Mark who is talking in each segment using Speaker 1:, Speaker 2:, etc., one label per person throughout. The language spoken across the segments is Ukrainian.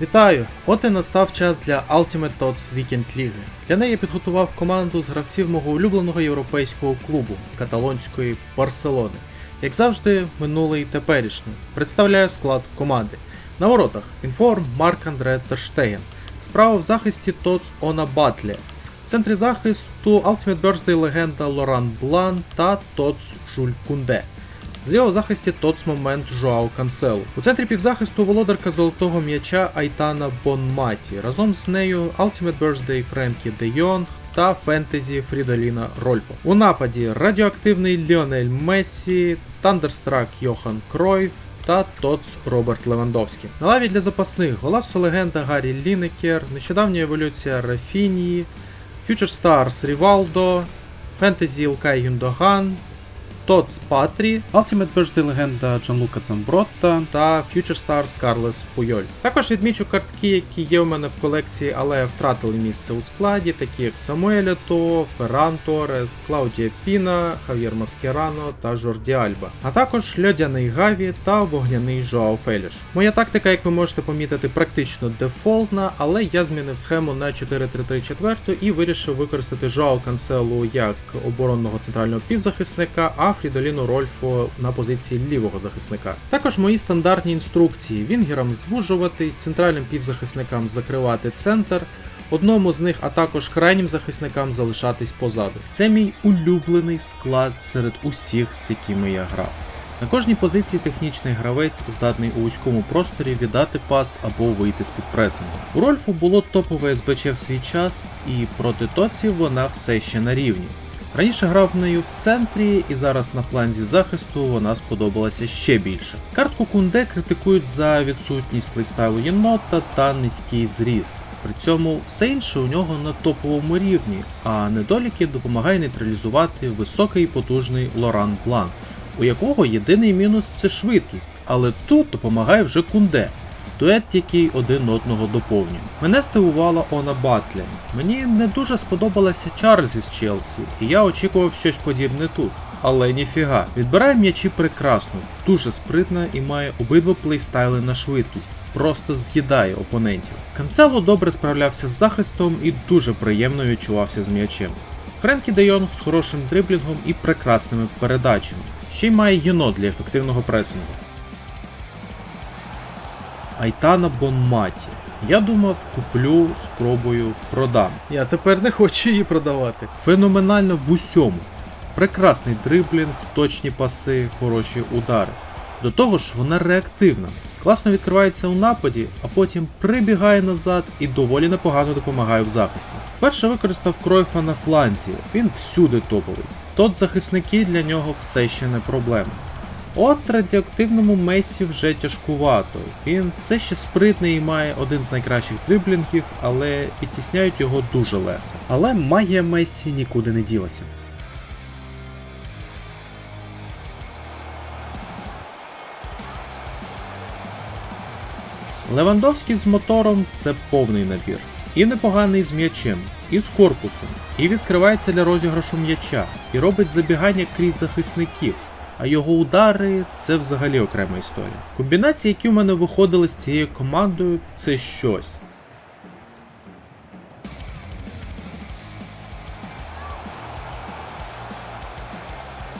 Speaker 1: Вітаю! От і настав час для Ultimate Tots Weekend Ліги. Для неї я підготував команду з гравців мого улюбленого європейського клубу каталонської Барселони. Як завжди, минулий теперішній. Представляю склад команди. На воротах Інформ Марк Андре Терштеген. Справа в захисті Tots Она Батле. В центрі захисту Ultimate Birthday легенда Лоран Блан та Tots Жуль Кунде. Зліва в захисті Тоц момент Жоау Канселу. У центрі півзахисту володарка золотого м'яча Айтана Бонматі. Разом з нею Ultimate Birthday Френкі Де Йонг та фентезі Фрідоліна Рольфо. У нападі радіоактивний Ліонель Мессі, Тандерстрак Йохан Кройф та Тоц Роберт Левандовський. На лаві для запасних голасо легенда Гаррі Лінекер, нещодавня еволюція Рафінії, Future Stars Рівалдо, Фентезі Ілкай Юндоган, Тодс Патрі, Ultimate Birthday легенда Джанлука Цамбротта та Future Stars Карлес Пуйоль. Також відмічу картки, які є у мене в колекції, але втратили місце у складі, такі як Самуель Ето, Ферран Торес, Клаудія Піна, Хав'єр Маскерано та Жорді Альба, а також Льодяний Гаві та Вогняний Жоао Феліш. Моя тактика, як ви можете помітити, практично дефолтна, але я змінив схему на 4-3-3-4 і вирішив використати Жоао Канселу як оборонного центрального півзахисника, а Фрідоліну Рольфо на позиції лівого захисника. Також мої стандартні інструкції: вінгерам звужуватись, центральним півзахисникам закривати центр. Одному з них, а також крайнім захисникам залишатись позаду. Це мій улюблений склад серед усіх, з якими я грав. На кожній позиції технічний гравець здатний у вузькому просторі віддати пас або вийти з під пресингу. У Рольфу було топове СБЧ в свій час, і проти тоців вона все ще на рівні. Раніше грав нею в центрі, і зараз на фланзі захисту вона сподобалася ще більше. Картку Кунде критикують за відсутність плейстайлу єнота та низький зріст. При цьому все інше у нього на топовому рівні, а недоліки допомагає нейтралізувати високий і потужний Лоран Блан, у якого єдиний мінус це швидкість, але тут допомагає вже Кунде. Дует, який один одного доповнює. Мене здивувала Она Батлі. Мені не дуже сподобалася Чарльз із Челсі, і я очікував щось подібне тут. Але ніфіга. Відбирає м'ячі прекрасно, дуже спритна і має обидва плейстайли на швидкість, просто з'їдає опонентів. Канцело добре справлявся з захистом і дуже приємно відчувався з м'ячем. Френкі Де Йонг з хорошим дриблінгом і прекрасними передачами. Ще й має єнот для ефективного пресингу. Айтана Бонматі. Я думав, куплю, спробую, продам. Я тепер не хочу її продавати. Феноменально в усьому. Прекрасний дриблінг, точні паси, хороші удари. До того ж, вона реактивна. Класно відкривається у нападі, а потім прибігає назад і доволі непогано допомагає в захисті. Вперше використав Кройфа на фланзі, він всюди топовий. Тот захисники для нього все ще не проблема. От радіоактивному Месі вже тяжкувато. Він все ще спритний і має один з найкращих дриблінгів, але підтісняють його дуже легко. Але магія Месі нікуди не ділася. Левандовський з мотором це повний набір. І непоганий з м'ячем, і з корпусом, і відкривається для розіграшу м'яча, і робить забігання крізь захисників. А його удари це взагалі окрема історія. Комбінації, які у мене виходили з цією командою, це щось.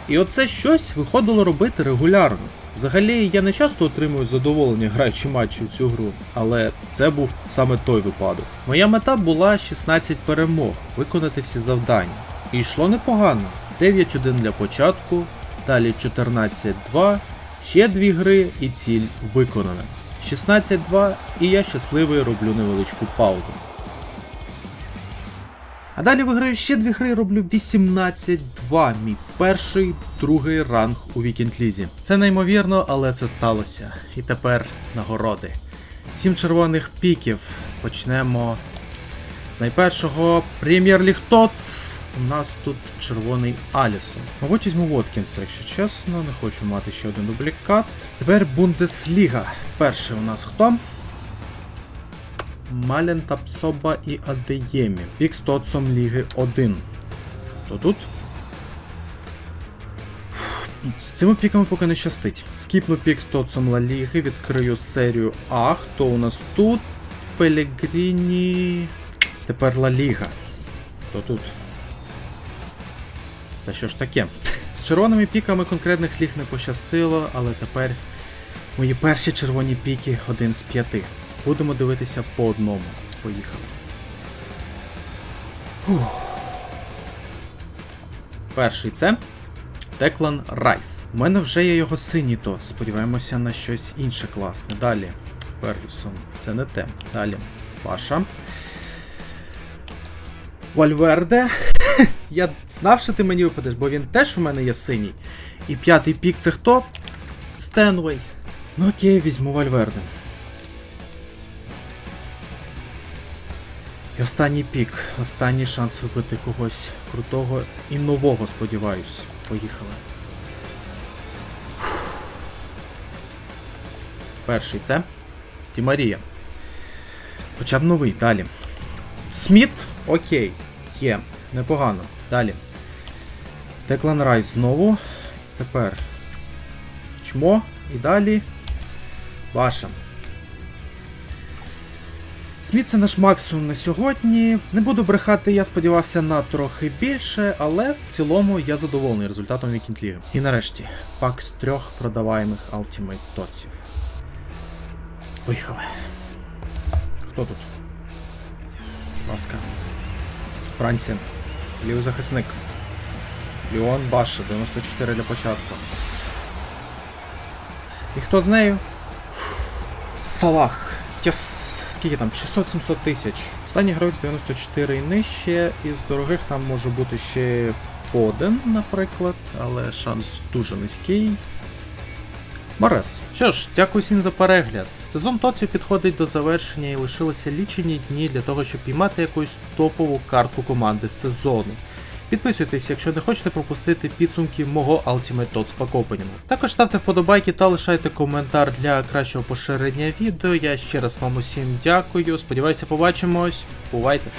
Speaker 1: І оце щось виходило робити регулярно. Взагалі, я не часто отримую задоволення граючи матчі в цю гру, але це був саме той випадок. Моя мета була 16 перемог, виконати всі завдання. І йшло непогано. 9-1 для початку, далі 14-2, ще дві гри і ціль виконана. 16-2 і я щасливий роблю невеличку паузу. А далі виграю ще дві гри, роблю 18-2, мій перший, другий ранг у Вікінд Лізі. Це неймовірно, але це сталося. І тепер нагороди. Сім червоних піків. Почнемо з найпершого Прем'єр-ліг. У нас тут червоний Алісон. Мабуть, візьму Воткінса, якщо чесно, не хочу мати ще один дублікат. Тепер Бундесліга. Перший у нас хто? Мален Тапсоба і Адеємі. Пік з Тотсом Ліги 1. То тут? З цими піками поки не щастить. Скіпну пік з Тотсом Ла Ліги, відкрию серію А. Хто у нас тут? Пелегріні. Тепер Ла Ліга. Хто тут? Та що ж таке? З червоними піками конкретних ліг не пощастило, але тепер мої перші червоні піки один з п'яти. Будемо дивитися по одному. Поїхали. Фух. Перший це Деклан Райс. У мене вже є його синій тот. Сподіваємося на щось інше класне. Далі. Фергюсон. Це не те. Далі. Паша. Вальверде. Я знав, що ти мені випадеш, бо він теж у мене є синій. І п'ятий пік це хто? Стенвей. Ну окей, візьму Вальверде. І останній пік. Останній шанс вибити когось крутого і нового, сподіваюсь. Поїхали. Перший це. Тімарія. Хоча б новий, далі. Сміт, окей. Є. Непогано. Далі. Деклан Райс знову. Тепер. Чмо. І далі. Ваша. Сміт це наш максимум на сьогодні. Не буду брехати, я сподівався на трохи більше, але в цілому я задоволений результатом Вікінд Ліги. І нарешті, пак з трьох продаваємих Ultimate Тоців. Поїхали. Хто тут? Ласка. Франція. Лівий захисник. Ліон Баша, 94 для початку. І хто з нею? Салах. Єс. Скільки там? 600-700 тисяч. Останній гравець 94 і нижче. Із дорогих там може бути ще Фоден, наприклад, але шанс дуже низький. Морес. Що ж, дякую всім за перегляд. Сезон Тоці підходить до завершення і лишилося лічені дні для того, щоб піймати якусь топову картку команди сезону. Підписуйтесь, якщо не хочете пропустити підсумки мого Ultimate Tots пакопенінгу. Також ставте вподобайки та лишайте коментар для кращого поширення відео. Я ще раз вам усім дякую. Сподіваюся, побачимось. Бувайте!